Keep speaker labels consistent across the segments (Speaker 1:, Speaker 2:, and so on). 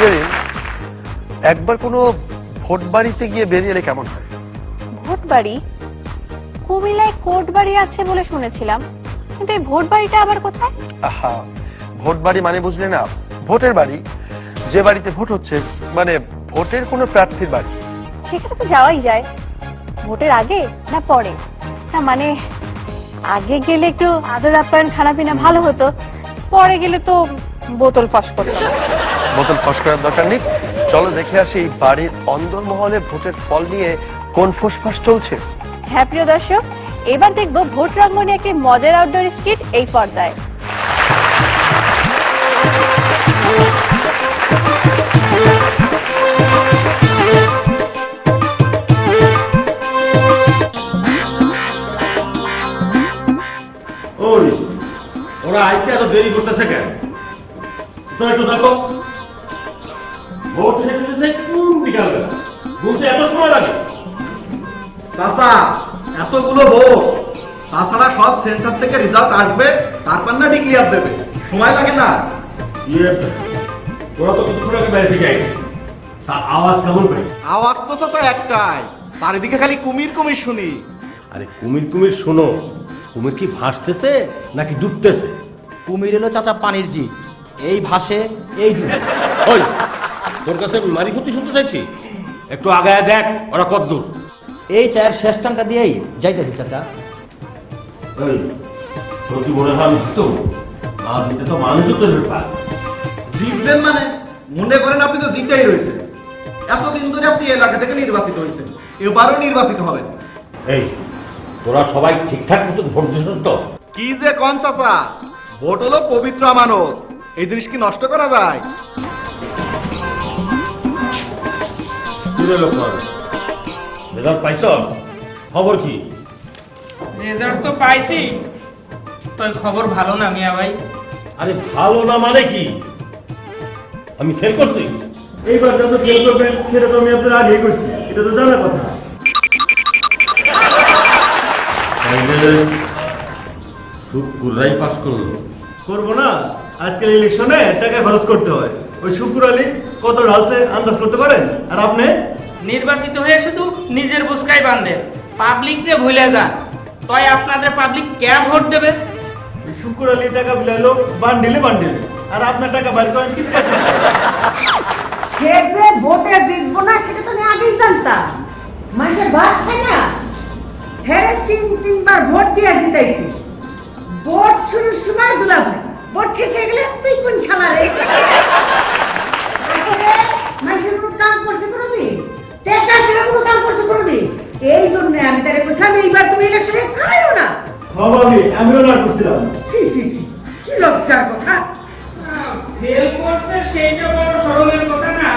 Speaker 1: জেরিন একবার কোনো ভোট বাড়িতে গিয়ে বেরিয়ে কেমন হয়?
Speaker 2: ভোট বাড়ি কুমিল্লায় কোর্ট বাড়ি আছে বলে শুনেছিলাম। কিন্তু এই ভোট বাড়িটা আবার কোথায়?
Speaker 1: আহা ভোট বাড়ি মানে বুঝলে না ভোটের বাড়ি। যে বাড়িতে ভোট হচ্ছে মানে ভোটের কোনো প্রার্থীর বাড়ি।
Speaker 2: সেখানে তো যাওয়াই যায়। ভোটের আগে না পরে? না মানে আগে গেলে একটু আদর আপ্যায়ন খানা পিনা ভালো হতো পরে গেলে তো বোতল ফস করতো।
Speaker 1: বোতল ফস করার দরকার নেই। চলো দেখে আসি বাড়ির অন্দরমহলে ভোটের ফল নিয়ে কোন ফোসফাস চলছে।
Speaker 2: হ্যাঁ প্রিয় দর্শক এবার দেখব ভোট রঙ্গনে একটি মজার আউটডোর স্কিট এই পর্দায়।
Speaker 3: ওরা আইতে এত দেরি করতেছে কেন? তো একটু দেখো। ভোট শেষ হয়েছে কোন এত সময় লাগে।
Speaker 4: চাচা এতগুলো ভোট। তাছাড়া সব সেন্টার থেকে রেজাল্ট আসবে তারপর না ডিক্লিয়ার দেবে। সময় লাগে না।
Speaker 3: ইয়ে ওরা তো কিছুক্ষণ আগে বাইরে থেকে তা আওয়াজ কেমন পাই
Speaker 4: আওয়াজ তো তো একটাই। চারিদিকে খালি কুমির কুমির শুনি।
Speaker 3: আরে কুমির কুমির শোনো। কুমির কি ভাসতেছে নাকি ডুবতেছে?
Speaker 5: কুমির এলো চাচা পানির জি এই ভাসে এই ডুবে।
Speaker 3: ওই তোর কাছে মারি ক্ষতি শুনতে চাইছি? একটু আগায় দেখ ওরা কত দূর।
Speaker 5: এই চায়ের শেষ টানটা দিয়েই যাইতেছি চাচা।
Speaker 3: তোর কি মনে হয় তো? মানুষ তো ব্যাপার
Speaker 4: জিতবেন মানে? মনে করেন আপনি তো জিতেই রয়েছে এতদিন ধরে আপনি এলাকা থেকে নির্বাচিত হয়েছেন। এবারও নির্বাচিত হবেন।
Speaker 3: এই তোরা সবাই ঠিকঠাক মতো ভোট দিস তো?
Speaker 4: কি যে কন চাচা? ভোট হলো পবিত্র আমানত। এই জিনিস কি নষ্ট করা যায়?
Speaker 3: কিরে লোক রেজাল্ট পাইছ? খবর কি?
Speaker 6: রেজাল্ট তো পাইছি তো খবর ভালো না মিয়া ভাই?
Speaker 3: আরে ভালো না মানে কি? আমি ফেল করছি। এইবার যত ফেল করবেন সেটা তো আমি আপনার আগে করছি। এটা তো জানার কথা। শুক্ররাই পাস করল।
Speaker 7: করব না। আজকের ইলেকশনে টাকা খরচ করতে হয়। ওই শুকুর আলী কত ঢালছে আন্দাজ করতে পারেন? আর আপনি?
Speaker 6: নির্বাচিত হয়ে শুধু নিজের বুসকাই বান্ধে পাবলিক যে ভুলে যান। তাই আপনাদের পাবলিক কে ভোট দেবে।
Speaker 7: শুকুর আলী টাকা বিলাইলো বান্ডিলে বান্ডিলে। আর আপনার টাকা বাইর করেন কি?
Speaker 8: সে যে ভোটে জিতবো না সেটা তো আমি আগেই জানতাম। মানুষের বাস হয় না? ফেরে তিন তিনবার ভোট দিয়ে জিতাইছি। ভোট শুরুর সময় দুলা ভাই ভোট শেষে গেলে তুই কোন না
Speaker 7: করছিলাম।
Speaker 8: ছি, ছি, ছি, কি লজ্জার কথা।
Speaker 6: ফেল করছে সেইটা বড় সরমের কথা না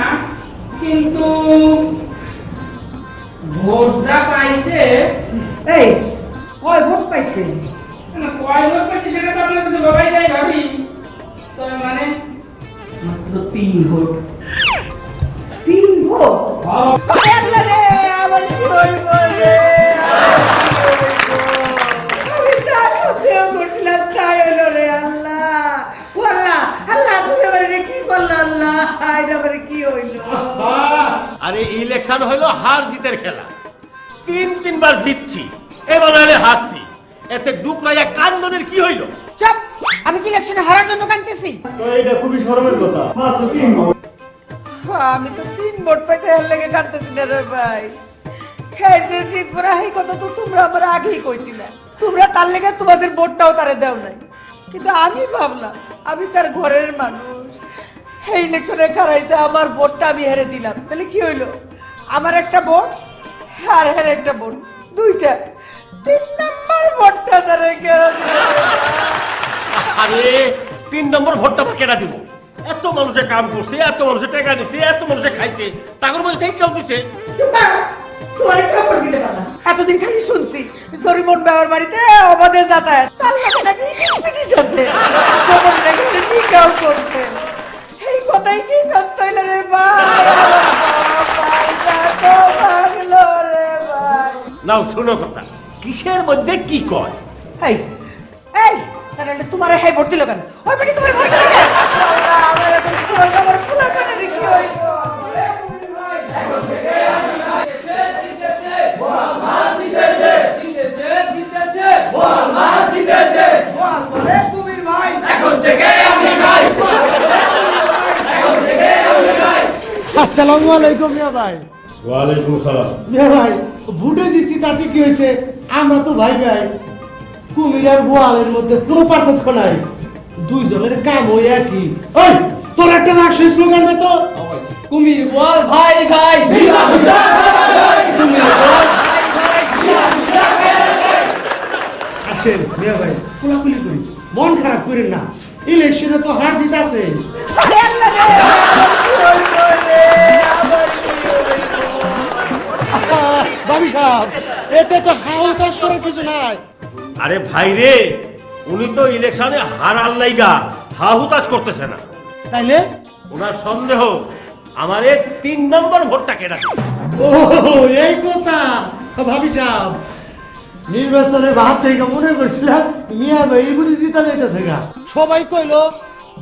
Speaker 6: কিন্তু ভোট যা পাইছে
Speaker 8: এই কয় ভোট পাইছে?
Speaker 6: না, কয় ভোট পাইছে সেটা তো আপনার কাছে বাবাই যায় ভাবি। তো মানে মাত্র তিন ভোট।
Speaker 8: তিন ভোট?
Speaker 6: হ্যাঁ।
Speaker 8: আল্লাহ রে, আমার কি হইব রে?
Speaker 3: ইলেকশন হইল হার জিতের খেলা। তিন তিনবার জিতছি এবার হলে হারছি। এতে ডুব মাইয়া কান্দনের কি হইল?
Speaker 8: চুপ, আমি কি ইলেকশনে হারার জন্য কাঁদতেছি?
Speaker 7: তো এটা খুবই শরমের কথা। মাত্র তিন
Speaker 8: আমি তো তিন ভোট পাইতে এর লেগে কাঁদতেছি না রে ভাই। হ্যাঁ যে জিতবো না এই কথা তো তোমরা আমার আগেই কইছিলে। তোমরা তার লেগে তোমাদের ভোটটাও তারে দেও নাই। কিন্তু আমি ভাবলাম আমি তার ঘরের মানুষ। এই ইলেকশনে খারাইতে আমার ভোটটা আমি হেরে দিলাম। তাহলে কি হইল? আমার একটা বোন আর হেরে একটা বোন দুইটা। তিন নম্বর ভোটটা তারে কেন
Speaker 3: আরে তিন নম্বর ভোটটা কেনা দিব এত মানুষের কাম করছে এত মানুষের টাকা দিচ্ছে এত মানুষের খাইছে তাদের মধ্যে থেকে কেউ
Speaker 8: তোমার দিতে পারলাম এতদিন খালি শুনছি গরিবন বাবার বাড়িতে অবাধে যাতায়াত। তার নাকি? নাকি করছে। এই কথাই কি সত্য রে ভাই
Speaker 3: নাও শোনো কথা। কিসের মধ্যে কি কয়?
Speaker 8: এই এই তাহলে তোমার হাই ওই বেটি তোমার
Speaker 9: আসসালামু আলাইকুম ভাই।
Speaker 3: ওয়ালাইকুম সালাম।
Speaker 9: ভাই ভুটে দিচ্ছি তাতে কি হয়েছে? আমরা তো ভাই ভাই। কুমির আর গোয়ালের মধ্যে কোনো পার্থক্য নাই। দুইজনের কাম ওই একই। ওই তোর একটা রাষ্ট্রীয় স্লোগান দে তো।
Speaker 6: কুমির বল ভাই ভাই
Speaker 9: আসেন মিয়া ভাই কোলাকুলি করি। মন খারাপ করেন না। ইলেকশনে তো হার জিত আছে বাবি সাহেব এতে তো হাউতাস করার কিছু নাই।
Speaker 3: আরে ভাই রে উনি তো ইলেকশনে হারার লাইগা হাহুতাশ করতেছে না।
Speaker 9: তাইলে?
Speaker 3: ওনার সন্দেহ আমার তিন নম্বর ভোটটা কেনা
Speaker 9: ও এই কথা। ভাবি সাহেব নির্বাচনের ভাব থেকে মনে করছিলাম মিয়া ভাই বুঝি জিতা যাইতেছে গা। সবাই কইলো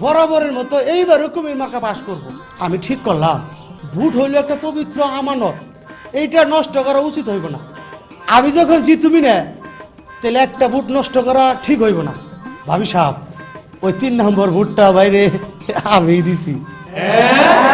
Speaker 9: বরাবরের মতো এইবারও কুমির মাকা পাশ করব। আমি ঠিক করলাম ভোট হইল একটা পবিত্র আমানত। এইটা নষ্ট করা উচিত হইব না। আমি যখন জিতুবি না, তাহলে একটা বুট নষ্ট করা ঠিক হইব না। ভাবি সাহেব, ওই তিন নম্বর ভোটটা বাইরে আমি দিছি।
Speaker 3: হ্যাঁ?